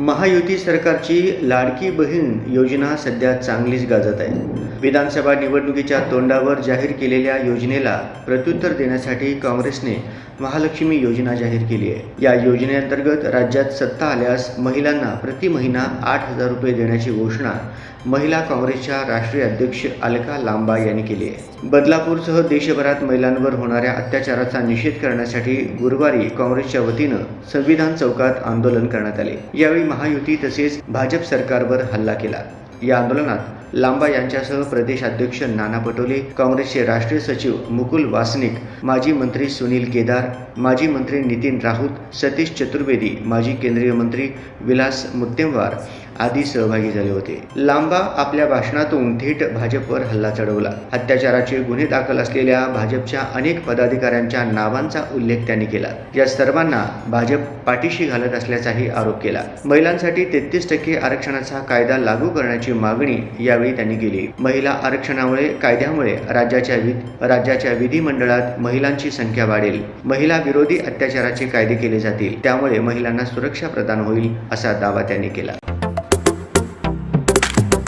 महायुती सरकारची लाडकी बहीण योजना सध्या चांगलीच गाजत आहे. विधानसभा निवडणुकीच्या तोंडावर जाहीर केलेल्या योजनेला प्रत्युत्तर देण्यासाठी काँग्रेसने महालक्ष्मी योजना जाहीर केली आहे. या योजनेअंतर्गत राज्यात सत्ता आल्यास महिलांना प्रति महिना आठ हजार रुपये देण्याची घोषणा महिला काँग्रेसच्या राष्ट्रीय अध्यक्ष अलका लांबा यांनी केली आहे. बदलापूरसह देशभरात महिलांवर होणाऱ्या अत्याचाराचा निषेध करण्यासाठी गुरुवारी काँग्रेसच्या वतीनं संविधान चौकात आंदोलन करण्यात आले. यावेळी महायुती तसेच भाजप सरकारवर हल्ला केला. या आंदोलनात लांबा यांच्यासह प्रदेशाध्यक्ष नाना पटोले काँग्रेसचे राष्ट्रीय सचिव मुकुल वासनिक माजी मंत्री सुनील केदार माजी मंत्री नितीन राऊत सतीश चतुर्वेदी माजी केंद्रीय मंत्री विलास मुत्तेमवार आदी सहभागी झाले होते. लांबा आपल्या भाषणातून थेट भाजपवर हल्ला चढवला. अत्याचाराचे गुन्हे दाखल असलेल्या भाजपच्या अनेक पदाधिकाऱ्यांच्या नावांचा उल्लेख त्यांनी केला. या सर्वांना भाजप पाठीशी घालत असल्याचाही आरोप केला. महिलांसाठी तेहतीस टक्के आरक्षणाचा कायदा लागू करण्याची मागणी यावेळी त्यांनी केली. महिला आरक्षणामुळे कायद्यामुळे राज्याच्या वि- राज्याच्या विधिमंडळात महिलांची संख्या वाढेल. महिला विरोधी अत्याचाराचे कायदे केले जातील. त्यामुळे महिलांना सुरक्षा प्रदान होईल असा दावा त्यांनी केला.